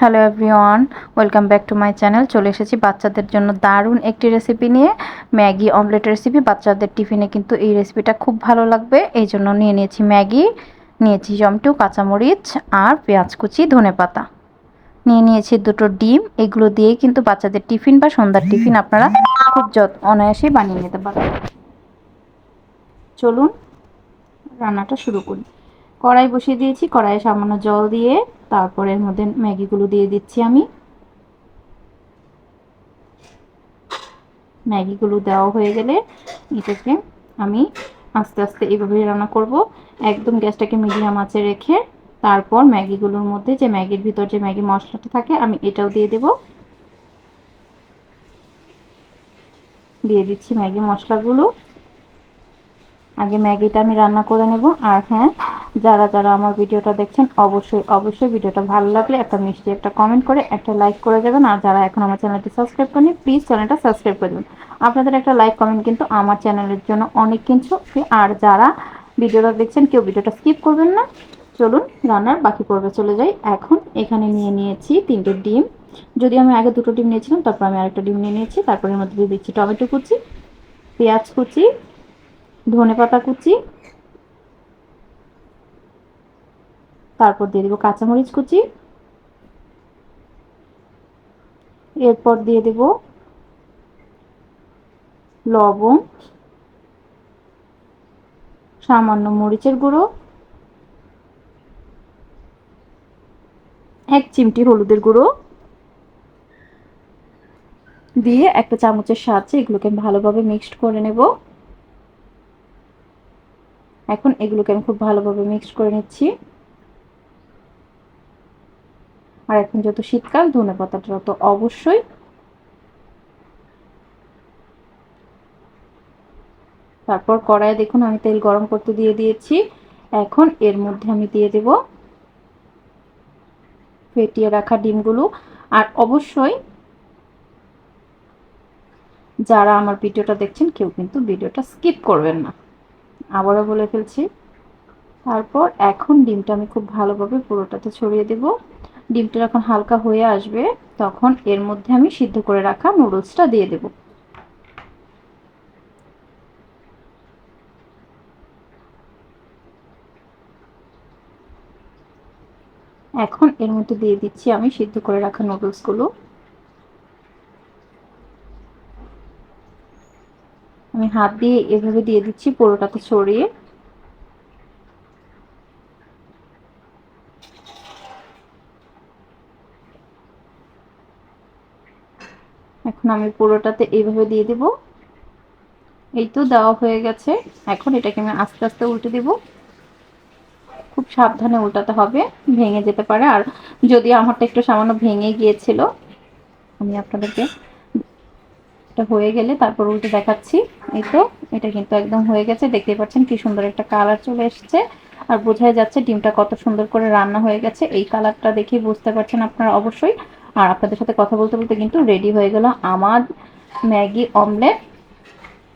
Hello everyone welcome back to my channel চলে এসেছি বাচ্চাদের জন্য দারুণ একটি রেসিপি নিয়ে। ম্যাগি অমলেট রেসিপি বাচ্চাদের টিফিনে কিন্তু এই রেসিপিটা খুব ভালো লাগবে। এই জন্য নিয়ে নিয়েছি ম্যাগি নিয়েছি জমটু, কাঁচামরিচ আর পেঁয়াজ কুচি, ধনে পাতা। নিয়ে নিয়েছি দুটো ডিম, এগুলো দিয়েই কিন্তু বাচ্চাদের টিফিন বা সন্ধ্যার টিফিন আপনারা খুব যত অনায়াসেই বানিয়ে নিতে পারেন চলুন, রান্নাটা শুরু করি। কড়াই বসিয়ে দিয়েছি, কড়াইয়ে সামান্য জল দিয়ে তারপর এর মধ্যে ম্যাগিগুলো দিয়ে দিচ্ছি আমি। ম্যাগিগুলো দেওয়া হয়ে গেলে এটাকে আমি আস্তে আস্তে এইভাবে রান্না করব। একদম গ্যাসটাকে মিডিয়াম আঁচে রেখে তারপর ম্যাগিগুলোর মধ্যে যে ম্যাগির ভিতর যে ম্যাগি মশলাটা থাকে, আমি এটাও দিয়ে দেব। দিয়ে দিচ্ছি ম্যাগি মশলাগুলো। আগে ম্যাগিটা আমি রান্না করে নেব। আর হ্যাঁ যারা যারা আমার ভিডিওটা দেখছেন, অবশ্যই অবশ্যই ভিডিওটা ভালো লাগলে একটা মিষ্টি একটা কমেন্ট করে একটা লাইক করে যাবেন আর যারা এখন আমার চ্যানেলটি সাবস্ক্রাইব করেনি প্লিজ চ্যানেলটা সাবস্ক্রাইব করে দেবেন। আপনাদের একটা লাইক কমেন্ট কিন্তু আমার চ্যানেলের জন্য অনেক কিছু আর যারা ভিডিওটা দেখছেন, কেউ ভিডিওটা স্কিপ করবেন না। চলুন, রান্নার বাকি পর্বে চলে যাই। এখন এখানে নিয়ে নিয়েছি তিনটে ডিম। যদি আমি আগে দুটো ডিম নিয়েছিলাম, তারপর আমি আরেকটা ডিম নিয়ে নিয়েছি। তারপরে মধ্যে দিয়ে দিচ্ছি টমেটো কুচি, পেঁয়াজ কুচি ধনে পাতা কুচি তারপর দিয়ে দেবো কাঁচামরিচ কুচি। এরপর দিয়ে দেব লবণ, সামান্য মরিচের গুঁড়ো, এক চিমটি হলুদের গুঁড়ো। দিয়ে একটা চামচের সাহায্যে এগুলোকে আমি ভালোভাবে মিক্সড করে নেব। এখন এগুলোকে আমি খুব ভালোভাবে মিক্সড করে নিচ্ছি। আর এখন যত শীতকাল, ধনে পাতাটা তো অবশ্যই তারপর কড়াইয়ে দেখুন, আমি তেল গরম করতে দিয়ে দিয়েছি। এখন এর মধ্যে আমি দিয়ে দেব ফেটিয়ে রাখা ডিমগুলো। আর অবশ্যই যারা আমার ভিডিওটা দেখছেন, কেউ কিন্তু ভিডিওটা স্কিপ করবেন না। আবারও বলে ফেলছি। তারপর এখন ডিমটা আমি খুব ভালোভাবে পুরোটাতে ছড়িয়ে দেব। ডিমটা যখন হালকা হয়ে আসবে, তখন এর মধ্যে আমি সিদ্ধ করে রাখা নুডলসটা দিয়ে দেব। এখন এর মধ্যে দিয়ে দিচ্ছি আমি সিদ্ধ করে রাখা নুডলসগুলো। আমি হাত দিয়ে এভাবে দিয়ে দিচ্ছি পুরোটাতে ছড়িয়ে। এখন আমি পুরোটাতে এইভাবে দিয়ে দেব। এই তো দেওয়া হয়ে গেছে। এখন এটাকে আমি আস্তে আস্তে উল্টে দেব। খুব সাবধানে উল্টাতে হবে, ভেঙে যেতে পারে। আর যদি আমারটা একটু সামান্য ভেঙে গিয়েছিল, আমি আপনাদেরকে এটা হয়ে গেলে তারপর উল্টে দেখাচ্ছি। এই তো, এটা কিন্তু একদম হয়ে গেছে। দেখতেই পাচ্ছেন কি সুন্দর একটা কালার চলে এসছে। আর বোঝাই যাচ্ছে ডিমটা কত সুন্দর করে রান্না হয়ে গেছে। এই কালারটা দেখেই বুঝতে পারছেন আপনারা অবশ্যই। আর আপনাদের সাথে কথা বলতে বলতে কিন্তু রেডি হয়ে গেল আমার ম্যাগি অমলেট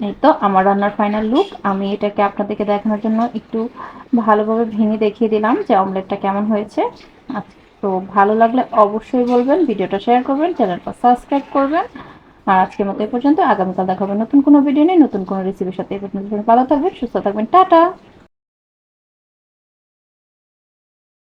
এই তো আমার রান্নার ফাইনাল লুক আমি এটাকে আপনাদেরকে দেখানোর জন্য একটু ভালোভাবে ভেঙে দেখিয়ে দিলাম যে অমলেটটা কেমন হয়েছে। তো ভালো লাগলে অবশ্যই বলবেন, ভিডিওটা শেয়ার করবেন চ্যানেলটা সাবস্ক্রাইব করবেন। আর আজকের মতো এই পর্যন্ত। আগামীকাল দেখাবেন নতুন কোনো ভিডিও নেই নতুন কোনো রেসিপির সাথে। ভালো থাকবেন, সুস্থ থাকবেন। টাটা!